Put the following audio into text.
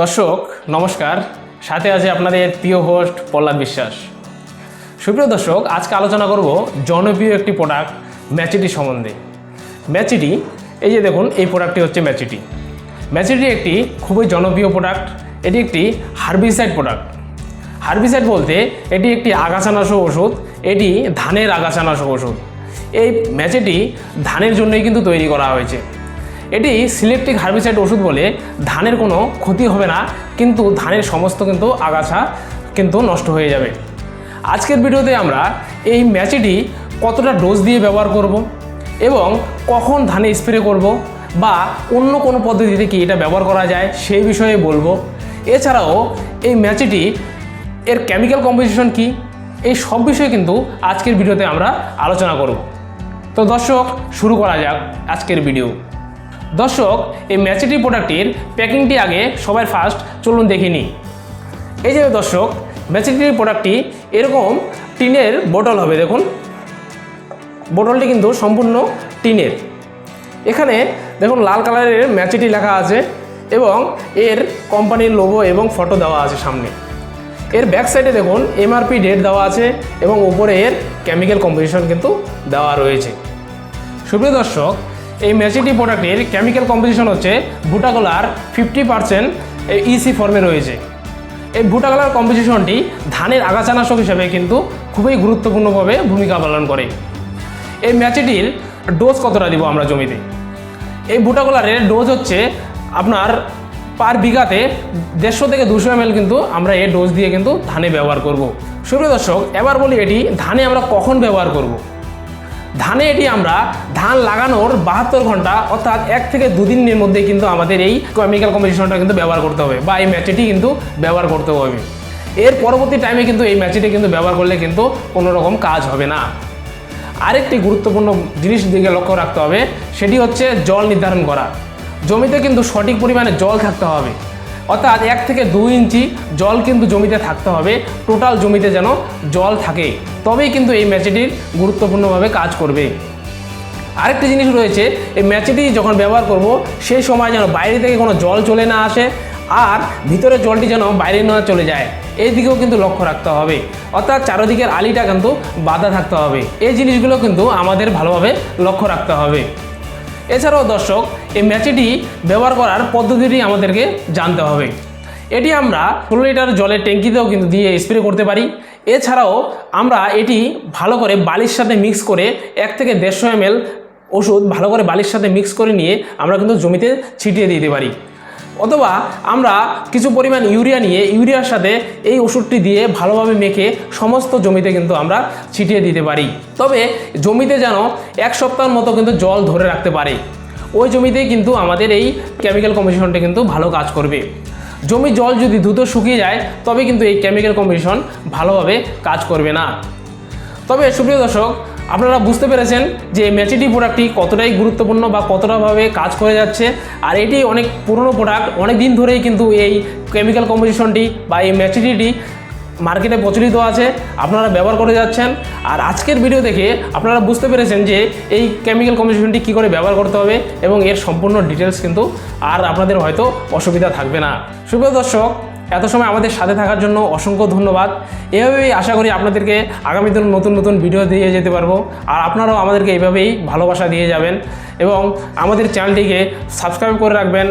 দর্শক, নমস্কার। সাথে আছে আপনাদের প্রিয় হোস্ট পল্লাদ বিশ্বাস। সুপ্রিয় দর্শক, আজকে আলোচনা করব জনপ্রিয় একটি প্রোডাক্ট ম্যাচিটি সম্বন্ধে। ম্যাচিটি এই যে দেখুন, এই প্রোডাক্টটি হচ্ছে ম্যাচিটি ম্যাচিটি একটি খুবই জনপ্রিয় প্রোডাক্ট এটি একটি হার্বিসাইড প্রোডাক্ট হার্বিসাইড বলতে এটি একটি আগাছানাশক ওষুধ, এটি ধানের আগাছানাশক ওষুধ। এই ম্যাচেটি ধানের জন্যই কিন্তু তৈরি করা হয়েছে। এটি সিলেক্টিক হার্বিসাইড ওষুধ বলে ধানের কোনো ক্ষতি হবে না, কিন্তু ধানের সমস্ত কিন্তু আগাছা কিন্তু নষ্ট হয়ে যাবে। আজকের ভিডিওতে আমরা এই ম্যাচেটি কতটা ডোজ দিয়ে ব্যবহার করব এবং কখন ধানে স্প্রে করব বা অন্য কোনো পদ্ধতিতে কি এটা ব্যবহার করা যায় সেই বিষয়ে বলব। এছাড়াও এই ম্যাচেটি এর কেমিক্যাল কম্পোজিশন কি, এই সব বিষয়ে কিন্তু আজকের ভিডিওতে আমরা আলোচনা করব। তো দর্শক, শুরু করা যাক আজকের ভিডিও। দর্শক, এই ম্যাচিটি প্রোডাক্টটির প্যাকিংটি আগে সবার ফার্স্ট চলুন দেখে নিই। এই যে দর্শক ম্যাচিটি প্রোডাক্টটি এরকম টিনের বোটল হবে, দেখুন। বোটলটি কিন্তু সম্পূর্ণ টিনের। এখানে দেখুন, লাল কালারের ম্যাচিটি লেখা আছে এবং এর কোম্পানির লোগো এবং ফটো দেওয়া আছে সামনে। এর ব্যাক সাইডে দেখুন এমআরপি ডেট দেওয়া আছে এবং উপরে এর কেমিক্যাল কম্পোজিশন কিন্তু দেওয়া রয়েছে। সুপ্রিয় দর্শক এই ম্যাচিটি প্রোডাক্টের কেমিক্যাল কম্পোজিশন হচ্ছে ভুটাকলার ফিফটি পার্সেন্ট ইসি ফর্মে রয়েছে। এই ভুটাকলার কম্পোজিশনটি ধানের আগাছানাশক হিসেবে কিন্তু খুবই গুরুত্বপূর্ণভাবে ভূমিকা পালন করে। এই ম্যাচিটির ডোজ কতটা দিব আমরা জমিতে? এই ভুটাকলারের ডোজ হচ্ছে আপনার পার বিঘাতে দেড়শো থেকে দুশো এম কিন্তু আমরা এই ডোজ দিয়ে কিন্তু ধানে ব্যবহার করব। সুপ্রিয় দর্শক, এবার বলি এটি ধানে আমরা কখন ব্যবহার করব? ধানে এটি আমরা ধান লাগানোর বাহাত্তর ঘণ্টা, অর্থাৎ এক থেকে দুদিনের মধ্যে কিন্তু আমাদের এই কেমিক্যাল কম্পোজিশনটা কিন্তু ব্যবহার করতে হবে, বা এই ম্যাচেটি কিন্তু ব্যবহার করতে হবে। এর পরবর্তী টাইমে কিন্তু এই ম্যাচিটি কিন্তু ব্যবহার করলে কিন্তু কোনো রকম কাজ হবে না। আরেকটি গুরুত্বপূর্ণ জিনিস দিকে লক্ষ্য রাখতে হবে, সেটি হচ্ছে জল নির্ধারণ করা। জমিতে কিন্তু সঠিক পরিমাণে জল থাকতে হবে। অর্থাৎ এক থেকে দুই ইঞ্চি জল কিন্তু জমিতে থাকতে হবে। টোটাল জমিতে যেন জল থাকে। তবেই কিন্তু এই ম্যাচিটির গুরুত্বপূর্ণভাবে কাজ করবে। আরেকটি জিনিস রয়েছে, এই ম্যাচিটি যখন ব্যবহার করব সেই সময় যেন বাইরে থেকে কোনো জল চলে না আসে আর ভিতরে জলটি যেন বাইরে না চলে যায়। এই দিকেও কিন্তু লক্ষ্য রাখতে হবে। অর্থাৎ চারদিকের আলিটা কিন্তু বাধা থাকতে হবে। এই জিনিসগুলো কিন্তু আমাদের ভালোভাবে লক্ষ্য রাখতে হবে। এছাড়াও দর্শক এই ম্যাচেটি ব্যবহার করার পদ্ধতিটি আমাদেরকে জানতে হবে। এটি আমরা ষোলো লিটার জলের ট্যাঙ্কিতেও কিন্তু দিয়ে স্প্রে করতে পারি। এছাড়াও আমরা এটি ভালো করে বালির সাথে মিক্স করে এক থেকে দেড়শো এম ওষুধ ভালো করে বালির সাথে মিক্স করে নিয়ে আমরা কিন্তু জমিতে ছিটিয়ে দিতে পারি। অথবা আমরা কিছু পরিমাণ ইউরিয়া নিয়ে ইউরিয়ার সাথে এই ওষুধটি দিয়ে ভালোভাবে মেখে সমস্ত জমিতে কিন্তু আমরা ছিটিয়ে দিতে পারি। তবে জমিতে যেন এক সপ্তাহের মতো কিন্তু জল ধরে রাখতে পারে। ওই জমিতেই কিন্তু আমাদের এই কেমিক্যাল কম্পোজিশনটা কিন্তু ভালো কাজ করবে। জমির জল যদি দ্রুত শুকিয়ে যায়, তবে কিন্তু এই কেমিক্যাল কম্পোজিশন ভালোভাবে কাজ করবে না। তবে সুপ্রিয় দর্শক, আপনারা বুঝতে পেরেছেন যে এই ম্যাচিটি প্রোডাক্টটি কতটাই গুরুত্বপূর্ণ বা কতটাভাবে কাজ করে যাচ্ছে, আর এটি অনেক পুরনো প্রোডাক্ট অনেক দিন ধরেই কিন্তু এই কেমিক্যাল কম্পোজিশনটি বা এই ম্যাচিটিটি মার্কেটে প্রচলিত আছে, আপনারা ব্যবহার করে যাচ্ছেন। আর আজকের ভিডিও দেখে আপনারা বুঝতে পেরেছেন যে এই কেমিক্যাল কম্পোজিশনটি কী করে ব্যবহার করতে হবে এবং এর সম্পূর্ণ ডিটেলস কিন্তু আর আপনাদের হয়তো অসুবিধা থাকবে না। সুপ্রিয় দর্শক, এত সময় আমাদের সাথে থাকার জন্য অসংখ্য ধন্যবাদ। এভাবেই আশা করি আপনাদেরকে আগামী দিন নতুন নতুন ভিডিও দিয়ে যেতে পারব। আর আপনারাও আমাদেরকে এইভাবেই ভালোবাসা দিয়ে যাবেন এবং আমাদের চ্যানেলটিকে সাবস্ক্রাইব করে রাখবেন।